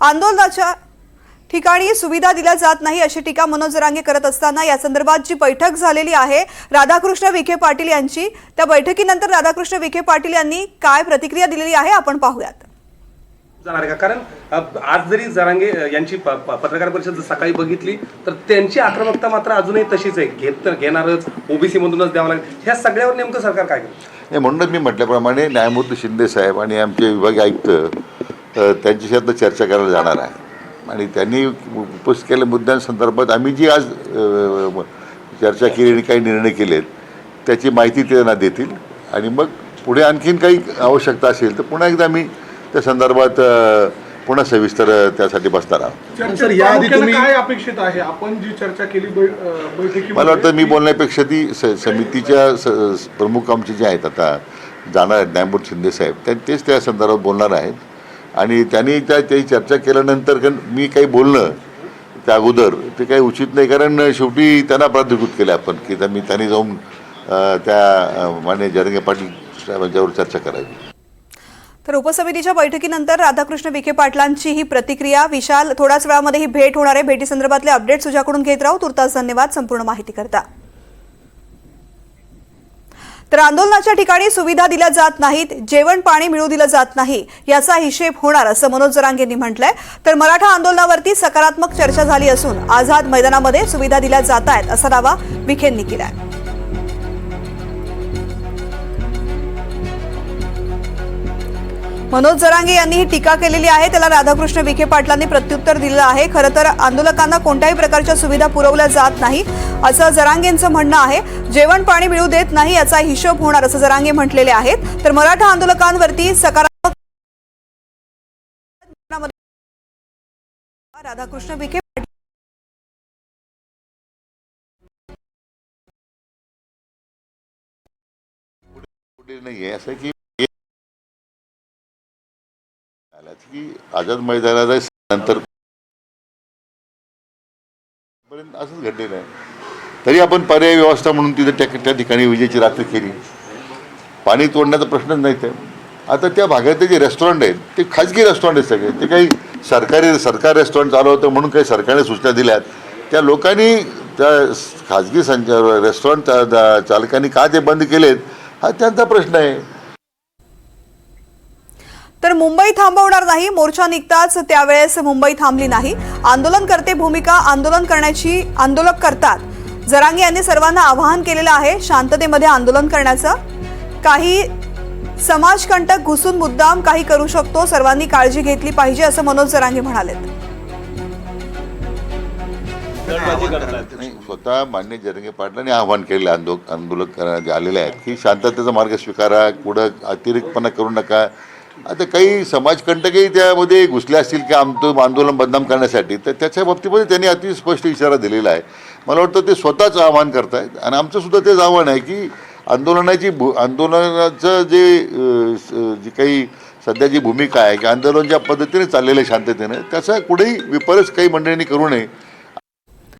आंदोलनाच्या ठिकाणी सुविधा दिल्या जात नाही अशी टीका मनोज जरांगे करत असताना या संदर्भात जी बैठक झालेली आहे राधाकृष्ण विखे पाटील यांची त्या बैठकीनंतर राधाकृष्ण विखे पाटील यांनी काय प्रतिक्रिया दिलेली आहे आपण पाहूयात. जाणार का? कारण अ, आज जरी जरांगे अ, यांची प- प- पत्रकार परिषद सकाळी बघितली तर त्यांची आक्रमकता मात्र अजूनही तशीच आहे. घेत तर घेणारच ओबीसी मधूनच द्यावं लागेल. ह्या सगळ्यावर नेमकं सरकार काय करेल नाही म्हणूनच मी म्हटल्याप्रमाणे न्यायमूर्ती शिंदे साहेब आणि आमचे विभागीय आयुक्त त्यांच्याशी आता चर्चा करायला जाणार आहे. आणि त्यांनी उपस्थित केलेल्या मुद्द्यांसंदर्भात आम्ही जी आज चर्चा केली आणि काही निर्णय केलेत त्याची माहिती ते त्यांना देतील. आणि मग पुढे आणखीन काही आवश्यकता असेल तर पुन्हा एकदा आम्ही त्या संदर्भात पुन्हा सविस्तर त्यासाठी बसणार आहोत. चर्चेत सर, याआधी प्रामुख्याने तुम्ही- काय अपेक्षित आहे? आपण जी चर्चा केली बै- अं, बैठकीमध्ये मला वाटतं मी बोलण्यापेक्षा ती स समितीच्या प्रमुख आमचे जे आहेत आता जाणार आहेत न्यायमूर्ती शिंदे साहेब त्या तेच त्या संदर्भात बोलणार आहेत. आणि त्यांनी त्या त्याची चर्चा केल्यानंतर मी काही बोलणं त्या अगोदर ते काही उचित नाही. कारण शेवटी त्यांना प्राधिकृत केलं आपण की मी त्यांनी जाऊन त्या अ, माननीय जरंगे पाटील साहेबांच्यावर चर्चा करावी. तर उपसमितीच्या बैठकीनंतर राधाकृष्ण विखे पाटलांची ही प्रतिक्रिया विशाल थोड्याच वेळामध्ये ही भेट होणार आहे. भेटीसंदर्भातले अपडेट तुझ्याकडून घेत राहू. तुर्तास धन्यवाद. संपूर्ण माहिती करता. तर आंदोलनाच्या ठिकाणी सुविधा दिल्या जात नाहीत जेवण पाणी मिळू दिलं जात नाही याचा हिशेब होणार असं मनोज जरांगेंनी म्हटलंय. तर मराठा आंदोलनावरती सकारात्मक चर्चा झाली असून आझाद मैदानामध्ये सुविधा दिल्या जात आहेत असा दावा विखेंनी केलाय. मनोज जरांगे यांनी ही टीका केलेली आहे. त्याला राधाकृष्ण विखे पाटलांनी प्रत्युत्तर दिलं आहे. खरं तर आंदोलकांना कोणत्याही प्रकारच्या सुविधा पुरवल्या जात नाही असं जरांगेंचं म्हणणं आहे. जेवण पाणी मिळू देत नाही याचा हिशोब होणार असं जरांगे म्हटलेले आहेत. तर मराठा आंदोलकांवरती सकारात्मक राधाकृष्ण विखे पाटील नाही आहे असं की की आझाद मैदानाला नंतर पर्यंत असंच घडलेलं आहे. तरी आपण पर्याय व्यवस्था म्हणून तिथे त्या त्या ठिकाणी विजेची रात्र केली. पाणी तोडण्याचा प्रश्नच नाही ते आता त्या भागातले जे रेस्टॉरंट आहेत ते खाजगी रेस्टॉरंट आहेत सगळे. ते काही सरकारी सरकार रेस्टॉरंट चालवतं म्हणून काही सरकारने सूचना दिल्यात. त्या लोकांनी त्या खाजगी संच रेस्टॉरंट चालकांनी का ते बंद केलेत हा त्यांचा प्रश्न आहे. तर मुंबई थांबवणार नाही मोर्चा निघताच त्यावेळेस मुंबई थांबली नाही. आंदोलनकर्ते भूमिका आंदोलन करण्याची आंदोलक करतात. जरांगे यांनी सर्वांना आवाहन केलेलं आहे शांततेमध्ये आंदोलन करण्याचं. काही समाजकंटक घुसून मुद्दाम काही करू शकतो सर्वांनी काळजी घेतली पाहिजे असं मनोज जरांगे म्हणालेत. स्वतः मान्य जरंगे पाटलांनी आव्हान केलेलं आंदोलन आंदोलक आलेले आहेत की शांततेचा मार्ग स्वीकारा पुढं अतिरिक्तपणा करू नका. आता काही समाजकंटकही त्यामध्ये घुसले असतील की आमचं आंदोलन बदनाम करण्यासाठी तर त्याच्या बाबतीमध्ये त्यांनी अति स्पष्ट इशारा दिलेला आहे. मला वाटतं ते स्वतःच आव्हान करतायत आणि आमचंसुद्धा तेच आव्हान आहे की आंदोलनाची भू आंदोलनाचं जे जी काही सध्याची भूमिका आहे की आंदोलन ज्या पद्धतीने चाललेलं आहे शांततेनं त्याचा कुठेही विपरीत काही मंडळींनी करू नये.